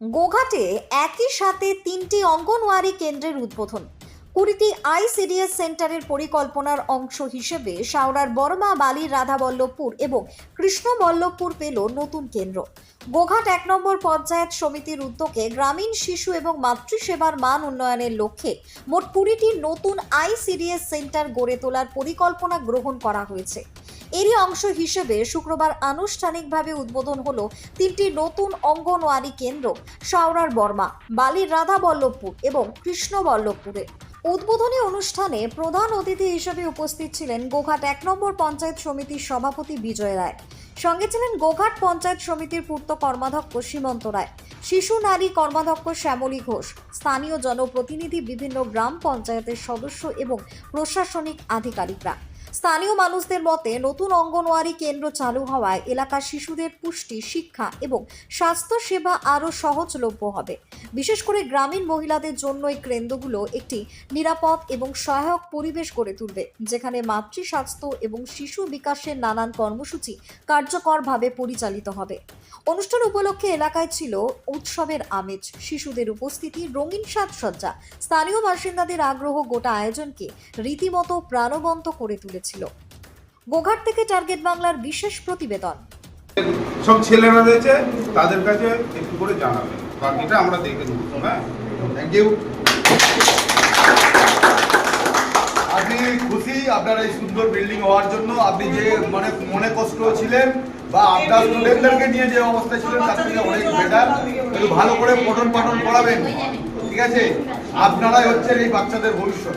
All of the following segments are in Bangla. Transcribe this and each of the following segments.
গোঘাটে একই সাথে তিনটি অঙ্গনওয়াড়ি কেন্দ্রের উদ্বোধন। কুড়িটি আইসিডিএস সেন্টারের পরিকল্পনার অংশ হিসেবে শাওড়ার বর্মা বালির রাধাবল্লভপুর এবং কৃষ্ণবল্লভপুর পেল নতুন কেন্দ্র। গোঘাট এক নম্বর পঞ্চায়েত সমিতির উদ্যোগে গ্রামীণ শিশু এবং মাতৃসেবার মান উন্নয়নের লক্ষ্যে মোট কুড়িটি নতুন আইসিডিএস সেন্টার গড়ে তোলার পরিকল্পনা গ্রহণ করা হয়েছে। এরই অংশ হিসেবে শুক্রবার আনুষ্ঠানিকভাবে উদ্বোধন হলো তিনটি নতুন অঙ্গনওয়াড়ি কেন্দ্র, শাওরার বর্মা, বালির রাধাবল্লভপুর এবং কৃষ্ণবল্লভপুরে। উদ্বোধনী অনুষ্ঠানে প্রধান অতিথি হিসেবে উপস্থিত ছিলেন গোঘাট এক নম্বর পঞ্চায়েত সমিতির সভাপতি বিজয় রায়। সঙ্গে ছিলেন গোঘাট পঞ্চায়েত সমিতির পূর্ত কর্মাধ্যক্ষ সীমন্ত রায়, শিশু নারী কর্মাধ্যক্ষ শ্যামলী ঘোষ, স্থানীয় জনপ্রতিনিধি বিভিন্ন গ্রাম পঞ্চায়েতের সদস্য এবং প্রশাসনিক আধিকারিকরা। স্থানীয় মানুষদের মতে, নতুন অঙ্গনওয়াড়ি কেন্দ্র চালু হওয়ায় এলাকার শিশুদের পুষ্টি, শিক্ষা এবং স্বাস্থ্য সেবা আরও সহজলভ্য হবে। বিশেষ করে গ্রামীণ মহিলাদের জন্য এই কেন্দ্রগুলো একটি নিরাপদ এবং সহায়ক পরিবেশ গড়ে তুলবে, যেখানে মাতৃ স্বাস্থ্য এবং শিশু বিকাশের নানান কর্মসূচি কার্যকরভাবে পরিচালিত হবে। অনুষ্ঠান উপলক্ষে এলাকায় ছিল উৎসবের আমেজ, শিশুদের উপস্থিতি, রঙিন সাজসজ্জা। স্থানীয় বাসিন্দাদের আগ্রহ গোটা আয়োজনকে রীতিমতো প্রাণবন্ত করে তুলেছিল গোঘাট থেকে টার্গেট বাংলার বিশেষ প্রতিবেদন। সব ছেলেরা রয়েছে তাদের কাছে একটু করে জানাবেন বাকিটা আমরা দেখে নেব হ্যাঁ? থ্যাংক ইউ আপনি খুশি? আপনার এই সুন্দর বিল্ডিং হওয়ার জন্য আপনি যে মানে মনে কষ্ট ছিলেন বা আপনার স্টুডেন্টদেরকে নিয়ে যে অবস্থায় ছিলেন তার থেকে অনেক বেটার একটু ভালো করে পঠন পাঠন করাবেন। ঠিক আছে? আপনারাই হচ্ছেন এই বাচ্চাদের ভবিষ্যৎ।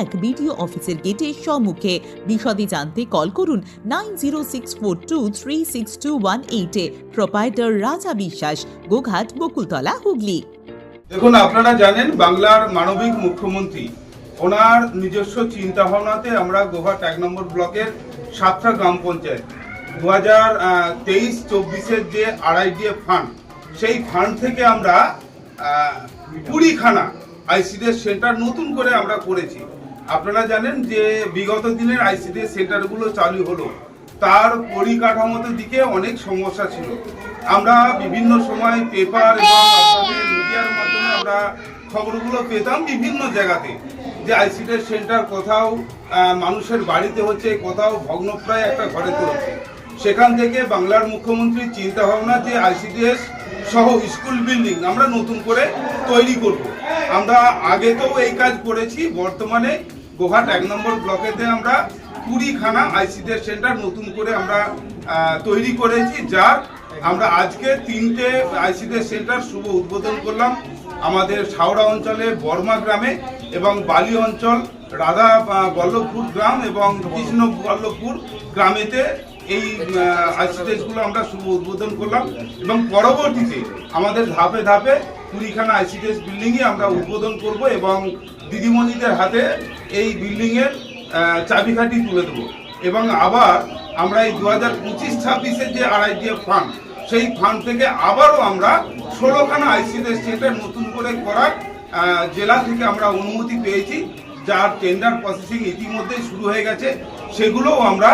এক বিডিও অফিসের গেটের সম্মুখে। বিশদে জানতে কল করুন nine zero six four two three six two one এইটে প্রোপাইটার রাজা বিশ্বাস, গোঘাট, বকুলতলা, হুগলি। দেখুন, আপনারা জানেন বাংলার মানবিক মুখ্যমন্ত্রী। ওনার নিজস্ব চিন্তা ভাবনাতে আমরা গোহাট এক নম্বর ব্লকের সাতটা গ্রাম পঞ্চায়েত। দু হাজার তেইশ, চব্বিশের যে আড়াই আড়াইডিএফ ফান্ড, সেই ফান্ড থেকে আমরা কুড়িখানা আইসিডিএস সেন্টার নতুন করে আমরা করেছি। আপনারা জানেন যে বিগত দিনের আইসিডিএস সেন্টারগুলো চালু হলো। তার পরিকাঠামোর দিকে অনেক সমস্যা ছিল। আমরা বিভিন্ন সময় পেপার এবং আপনাদের মিডিয়ার মাধ্যমে আমরা খবরগুলো পেতাম বিভিন্ন জায়গাতে যে আইসিডিএস সেন্টার কোথাও মানুষের বাড়িতে হচ্ছে, কোথাও ভগ্নপ্রায় একটা ঘরে হচ্ছে সেখান থেকে বাংলার মুখ্যমন্ত্রীর চিন্তা ভাবনা যে আইসিডিএস সহ স্কুল বিল্ডিং আমরা নতুন করে তৈরি করব। আমরা আগে তো এই কাজ করেছি, বর্তমানে গোহাট এক নম্বর ব্লকেতে আমরা কুড়িখানা আইসিডিএস সেন্টার নতুন করে আমরা তৈরি করেছি, যার আমরা আজকে তিনটে আইসিডিএস সেন্টার শুভ উদ্বোধন করলাম আমাদের সাউড়া অঞ্চলে, বর্মা গ্রামে এবং বালি অঞ্চল, রাধা বল্লভপুর গ্রাম এবং কৃষ্ণ বল্লভপুর গ্রামেতে। এই আইসিডিএসগুলো আমরা শুভ উদ্বোধন করলাম এবং পরবর্তীতে আমাদের ধাপে ধাপে কুড়িখানা আইসিডিএস বিল্ডিংই আমরা উদ্বোধন করব এবং দিদিমণিদের হাতে এই বিল্ডিংয়ের চাবিকাঠি তুলে দেবো। এবং আবার আমরা এই দু হাজার পঁচিশ ছাব্বিশের যে আড়াইটিএফ ফান্ড সেই ফান্ড থেকে আবারও আমরা ষোলোখানা আইসিডিএস সেন্টার নতুন করে করার জেলা থেকে আমরা অনুমতি পেয়েছি। যার টেন্ডার প্রসেসিং ইতিমধ্যেই শুরু হয়ে গেছে। সেগুলোও আমরা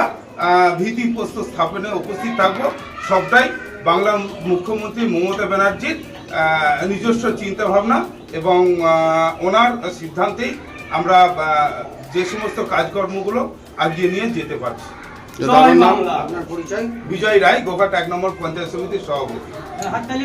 ভিত্তিপ্রস্তর স্থাপনে উপস্থিত থাকব। সবটাই বাংলার মুখ্যমন্ত্রী মমতা ব্যানার্জির নিজস্ব চিন্তাভাবনা এবং ওনার সিদ্ধান্তেই আমরা যে সমস্ত কাজকর্মগুলো আগিয়ে নিয়ে যেতে পারছি। আপনার পরিচয়? বিজয় রায় গোঘাট এক নম্বর পঞ্চায়েত সমিতির সভাপতি। হাততালি।